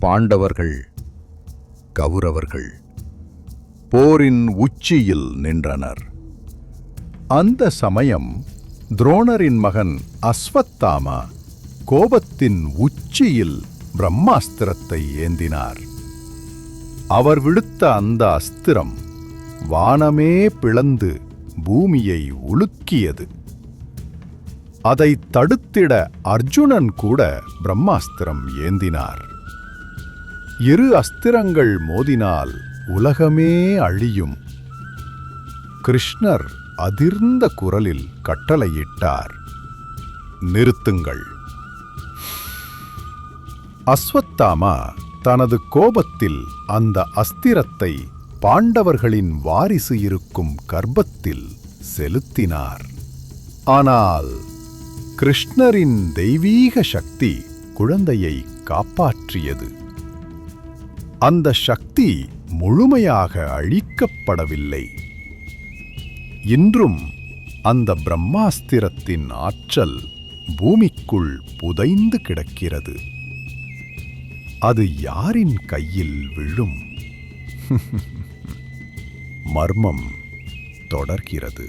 பாண்டவர்கள் கௌரவர்கள் போரின் உச்சியில் நின்றனர். அந்த சமயம் துரோணரின் மகன் அஸ்வத்தாமா கோபத்தின் உச்சியில் பிரம்மாஸ்திரத்தை ஏந்தினார். அவர் விடுத்த அந்த அஸ்திரம் வானமே பிளந்து பூமியை உலுக்கியது. அதை தடுத்திட அர்ஜுனன் கூட பிரம்மாஸ்திரம் ஏந்தினார். இரு அஸ்திரங்கள் மோதினால் உலகமே அழியும். கிருஷ்ணர் அதிர்ந்த குரலில் கட்டளையிட்டார். நிறுத்துங்கள். அஸ்வத்தாமா தனது கோபத்தில் அந்த அஸ்திரத்தை பாண்டவர்களின் வாரிசு இருக்கும் கர்ப்பத்தில் செலுத்தினார். ஆனால் கிருஷ்ணரின் தெய்வீக சக்தி குழந்தையை காப்பாற்றியது. அந்த சக்தி முழுமையாக அழிக்கப்படவில்லை. இன்றும் அந்த பிரம்மாஸ்திரத்தின் ஆற்றல் பூமிக்குள் புதைந்து கிடக்கிறது. அது யாரின் கையில் விழும்? மர்மம் தொடர்கிறது.